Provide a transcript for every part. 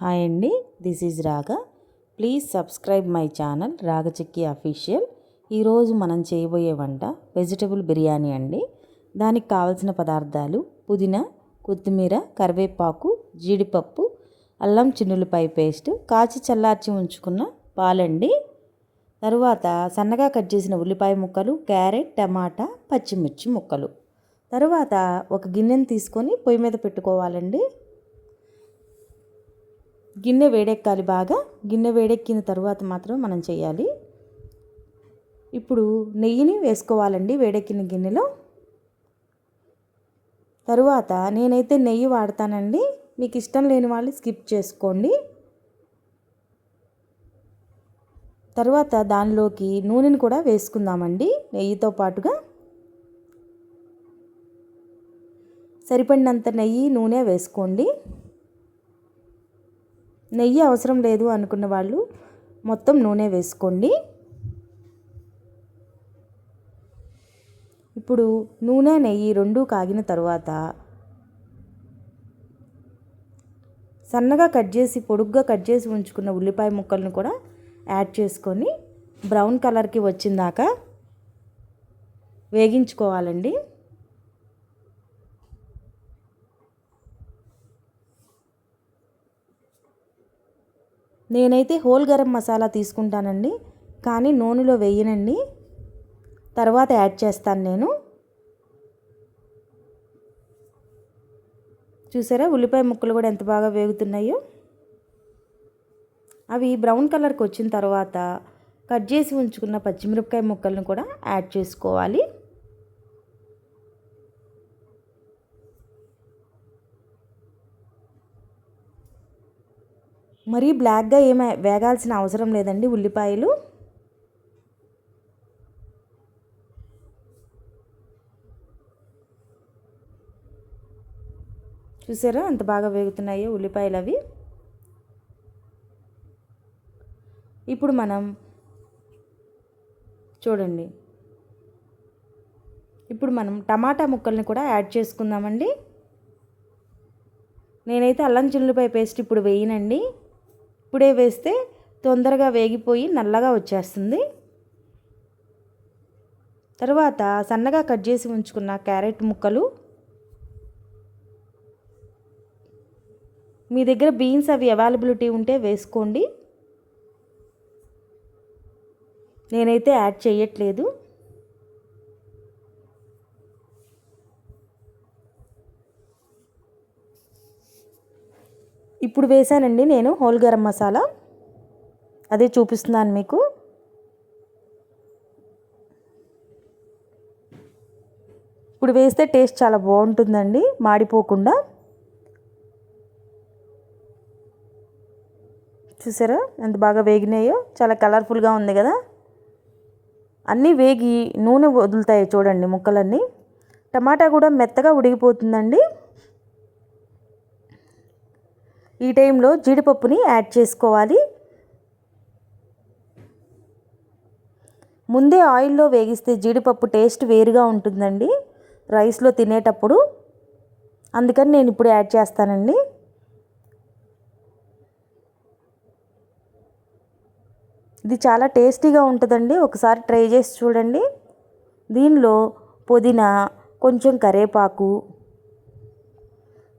Hi అండి this is Raga. Please subscribe my channel Ragachikki official. ఈరోజు మనం చేయబోయే వంట వెజిటబుల్ బిర్యానీ అండి. దానికి కావలసిన పదార్థాలు పుదీనా కొత్తిమీర కరివేపాకు జీడిపప్పు అల్లం చిన్నులపాయ పేస్ట్ కాచి చల్లార్చి ఉంచుకున్న పాలండి. తరువాత సన్నగా కట్ చేసిన ఉల్లిపాయ ముక్కలు క్యారెట్ టమాటా పచ్చిమిర్చి ముక్కలు. తరువాత ఒక గిన్నెను తీసుకొని పొయ్యి మీద పెట్టుకోవాలండి. గిన్నె వేడెక్కాలి బాగా. గిన్నె వేడెక్కిన తర్వాత మాత్రం మనం చేయాలి. ఇప్పుడు నెయ్యిని వేసుకోవాలండి వేడెక్కిన గిన్నెలో. తరువాత నేనైతే నెయ్యి వాడతానండి. మీకు ఇష్టం లేని వాళ్ళు స్కిప్ చేసుకోండి. తర్వాత దానిలోకి నూనెని కూడా వేసుకుందామండి నెయ్యితో పాటుగా. సరిపడినంత నెయ్యి నూనె వేసుకోండి. నెయ్యి అవసరం లేదు అనుకున్న వాళ్ళు మొత్తం నూనె వేసుకోండి. ఇప్పుడు నూనె నెయ్యి రెండు కాగిన తర్వాత సన్నగా కట్ చేసి పొడుగ్గా కట్ చేసి ఉంచుకున్న ఉల్లిపాయ ముక్కలను కూడా యాడ్ చేసుకొని బ్రౌన్ కలర్కి వచ్చిందాక వేగించుకోవాలండి. నేనైతే హోల్ గరం మసాలా తీసుకుంటానండి కానీ నూనెలో వేయనండి. తర్వాత యాడ్ చేస్తాను నేను. చూసారా ఉల్లిపాయ ముక్కలు కూడా ఎంత బాగా వేగుతున్నాయో? అవి బ్రౌన్ కలర్కి వచ్చిన తర్వాత కట్ చేసి ఉంచుకున్న పచ్చిమిరపకాయ ముక్కలను కూడా యాడ్ చేసుకోవాలి. మరీ బ్లాక్గా ఏమీ వేగాల్సిన అవసరం లేదండి ఉల్లిపాయలు. చూసారా అంత బాగా వేగుతున్నాయో ఉల్లిపాయలు అవి. ఇప్పుడు మనం చూడండి. ఇప్పుడు మనం టమాటా ముక్కల్ని కూడా యాడ్ చేసుకుందామండి. నేనైతే అల్లం చిల్లుపాయ పేస్ట్ ఇప్పుడు వేయనండి. ఇప్పుడే వేస్తే తొందరగా వేగిపోయి నల్లగా వచ్చేస్తుంది. తర్వాత సన్నగా కట్ చేసి ఉంచుకున్న క్యారెట్ ముక్కలు. మీ దగ్గర బీన్స్ అవి అవైలబిలిటీ ఉంటే వేసుకోండి. నేనైతే యాడ్ చేయట్లేదు. ఇప్పుడు వేసానండి నేను హోల్ గరం మసాలా. అదే చూపిస్తున్నాను మీకు. ఇప్పుడు వేస్తే టేస్ట్ చాలా బాగుంటుందండి మాడిపోకుండా. చూసారా ఎంత బాగా వేగినాయో? చాలా కలర్ఫుల్గా ఉంది కదా? అన్నీ వేగి నూనె వదులుతాయి చూడండి ముక్కలన్నీ. టమాటా కూడా మెత్తగా ఉడిగిపోతుందండి ఈ టైంలో జీడిపప్పుని యాడ్ చేసుకోవాలి. ముందే ఆయిల్లో వేగిస్తే జీడిపప్పు టేస్ట్ వేరుగా ఉంటుందండి. రైస్లో తినేటప్పుడు. అందుకని నేను ఇప్పుడు యాడ్ చేస్తానండి. ఇది చాలా టేస్టీగా ఉంటుందండి. ఒకసారి ట్రై చేసి చూడండి. దీనిలో పుదీనా కొంచెం కరేపాకు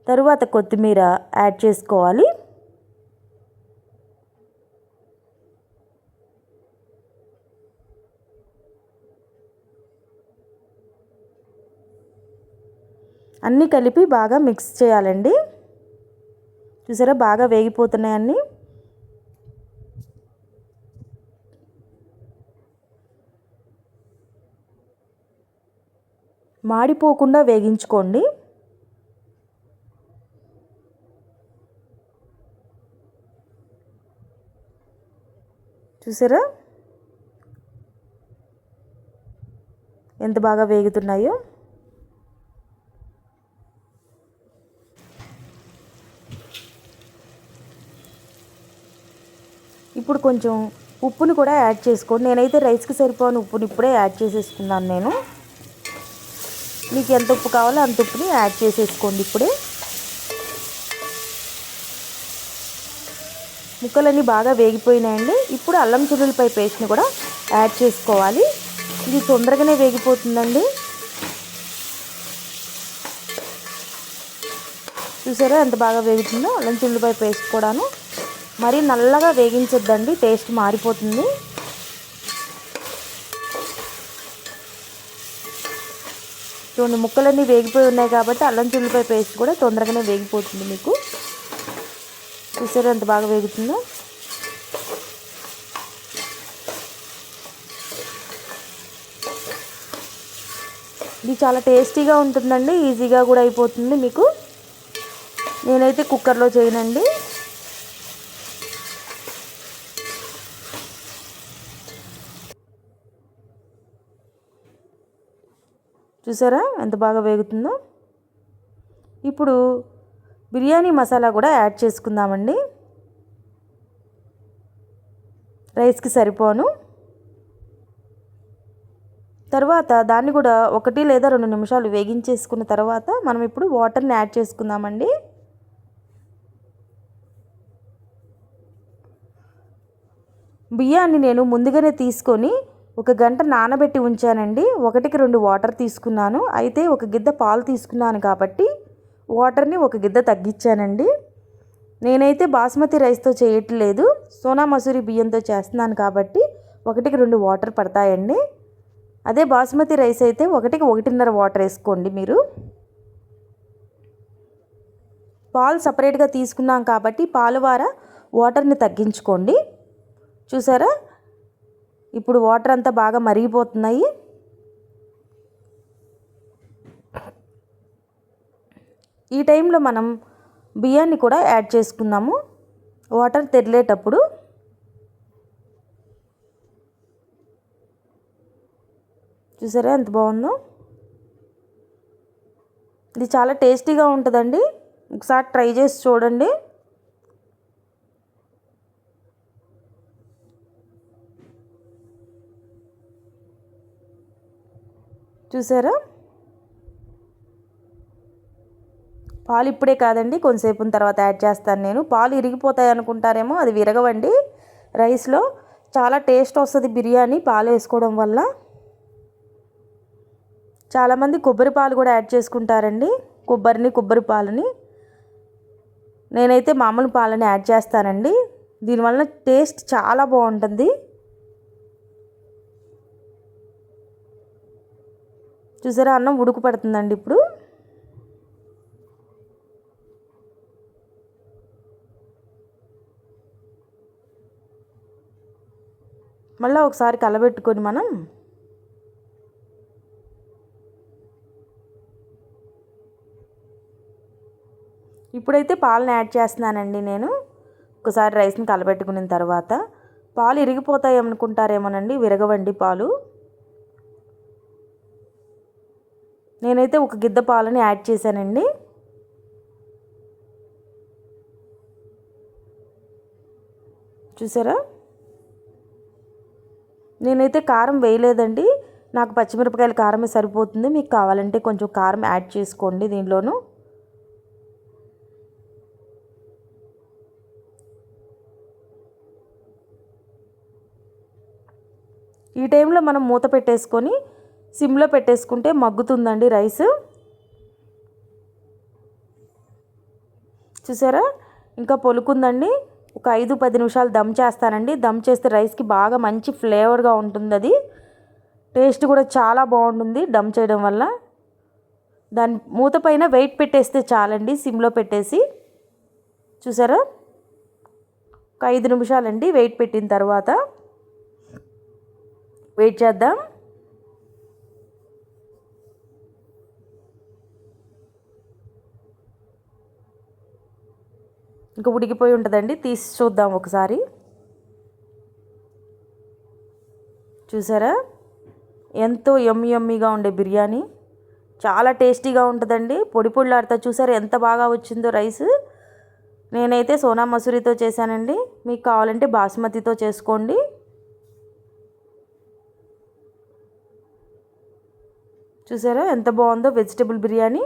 తరువాత కొత్తిమీర యాడ్ చేసుకోవాలి. అన్నీ కలిపి బాగా మిక్స్ చేయాలండి. చూసారా బాగా వేగిపోతున్నాయి అన్నీ. మాడిపోకుండా వేగించుకోండి. చూసారా? ఎంత బాగా వేగుతున్నాయో. ఇప్పుడు కొంచెం ఉప్పుని కూడా యాడ్ చేసుకోండి. నేనైతే రైస్కి సరిపోని ఉప్పుని ఇప్పుడే యాడ్ చేసేసుకున్నాను నేను. మీకు ఎంత ఉప్పు కావాలో అంత ఉప్పుని యాడ్ చేసేసుకోండి ఇప్పుడే. ముక్కలన్నీ బాగా వేగిపోయినాయండి. ఇప్పుడు అల్లం చిల్లులపై పేస్ట్ని కూడా యాడ్ చేసుకోవాలి. ఇది తొందరగానే వేగిపోతుందండి. చూసారా ఎంత బాగా వేగుతుందో? అల్లం చిల్లుపై పేస్ట్ కూడాను. మరీ నల్లగా వేగించొద్దండి టేస్ట్ మారిపోతుంది. చూడండి ముక్కలన్నీ వేగిపోయి ఉన్నాయి కాబట్టి అల్లం చిల్లిపాయ పేస్ట్ కూడా తొందరగానే వేగిపోతుంది మీకు. చూసారా ఎంత బాగా వేగుతుందో? ఇది చాలా టేస్టీగా ఉంటుందండి ఈజీగా కూడా అయిపోతుంది మీకు. నేనైతే కుక్కర్లో చేయనండి. చూసారా ఎంత బాగా వేగుతుందో? ఇప్పుడు బిర్యానీ మసాలా కూడా యాడ్ చేసుకుందామండి. రైస్కి సరిపోను. తర్వాత దాన్ని కూడా ఒకటి లేదా రెండు నిమిషాలు వేగించేసుకున్న తర్వాత మనం ఇప్పుడు వాటర్ని యాడ్ చేసుకుందామండి. బియ్యాన్ని నేను ముందుగానే తీసుకొని ఒక గంట నానబెట్టి ఉంచానండి. ఒకటికి రెండు వాటర్ తీసుకున్నాను. అయితే ఒక గిద్ద పాలు తీసుకున్నాను కాబట్టి వాటర్ని ఒక గిద్ద తగ్గించానండి. నేనైతే బాస్మతి రైస్తో చేయట్లేదు. సోనా మసూరి బియ్యంతో చేస్తున్నాను కాబట్టి ఒకటికి రెండు వాటర్ పడతాయండి. అదే బాస్మతి రైస్ అయితే ఒకటికి ఒకటిన్నర వాటర్ వేసుకోండి మీరు. పాలు సపరేట్గా తీసుకున్నాం కాబట్టి పాలు వార వాటర్ని తగ్గించుకోండి. చూసారా? ఇప్పుడు వాటర్ అంతా బాగా మరిగిపోతున్నాయి. ఈ టైంలో మనం బియ్యాన్ని కూడా యాడ్ చేసుకుందాము. వాటర్ తెరిలేటప్పుడు చూసారా ఎంత బాగుందో? ఇది చాలా టేస్టీగా ఉంటుందండి. ఒకసారి ట్రై చేసి చూడండి. చూసారా? పాలు ఇప్పుడే కాదండి కొంతసేపు తర్వాత యాడ్ చేస్తాను నేను. పాలు ఇరిగిపోతాయి అనుకుంటారేమో అది విరగవండి. రైస్లో చాలా టేస్ట్ వస్తుంది బిర్యానీ పాలు వేసుకోవడం వల్ల. చాలామంది కొబ్బరి పాలు కూడా యాడ్ చేసుకుంటారండి కొబ్బరిని కొబ్బరి పాలని. నేనైతే మామూలు పాలని యాడ్ చేస్తానండి. దీనివల్ల టేస్ట్ చాలా బాగుంటుంది. చూసారా అన్నం ఉడుకు పడుతుందండి ఇప్పుడు. మళ్ళీ ఒకసారి కలబెట్టుకొని మనం ఇప్పుడైతే పాలను యాడ్ చేస్తున్నానండి నేను. ఒకసారి రైస్ని కలబెట్టుకున్న తర్వాత పాలు ఇరిగిపోతాయి అనుకుంటారేమోనండి విరగవండి పాలు. నేనైతే ఒక గిద్ద పాలని యాడ్ చేశానండి. చూసారా? నేనైతే కారం వేయలేదండి. నాకు పచ్చిమిరపకాయల కారమే సరిపోతుంది. మీకు కావాలంటే కొంచెం కారం యాడ్ చేసుకోండి దీనిలోను ఈ టైంలో మనం మూత పెట్టేసుకొని సిమ్లో పెట్టేసుకుంటే మగ్గుతుందండి రైస్. చూసారా? ఇంకా పొలుకుందండి. ఒక ఐదు పది నిమిషాలు దమ్ చేస్తానండి. దమ్ చేస్తే రైస్కి బాగా మంచి ఫ్లేవర్గా ఉంటుంది అది టేస్ట్ కూడా చాలా బాగుంటుంది దమ్ చేయడం వల్ల. దాని మూత పైన వెయిట్ పెట్టేస్తే చాలండి సిమ్లో పెట్టేసి. చూసారా? ఒక ఐదు నిమిషాలండి వెయిట్ పెట్టిన తర్వాత. వెయిట్ చేద్దాం. ఇంకా ఉడికిపోయి ఉంటుందండి. తీసి చూద్దాం ఒకసారి. చూసారా? ఎంతో ఎమ్మి ఎమ్మిగా ఉండే బిర్యానీ. చాలా టేస్టీగా ఉంటుందండి. పొడి పొడిలాడుతా చూసారా ఎంత బాగా వచ్చిందో రైస్. నేనైతే సోనా మసూరితో చేశానండి. మీకు కావాలంటే బాస్మతితో చేసుకోండి. చూసారా ఎంత బాగుందో వెజిటబుల్ బిర్యానీ.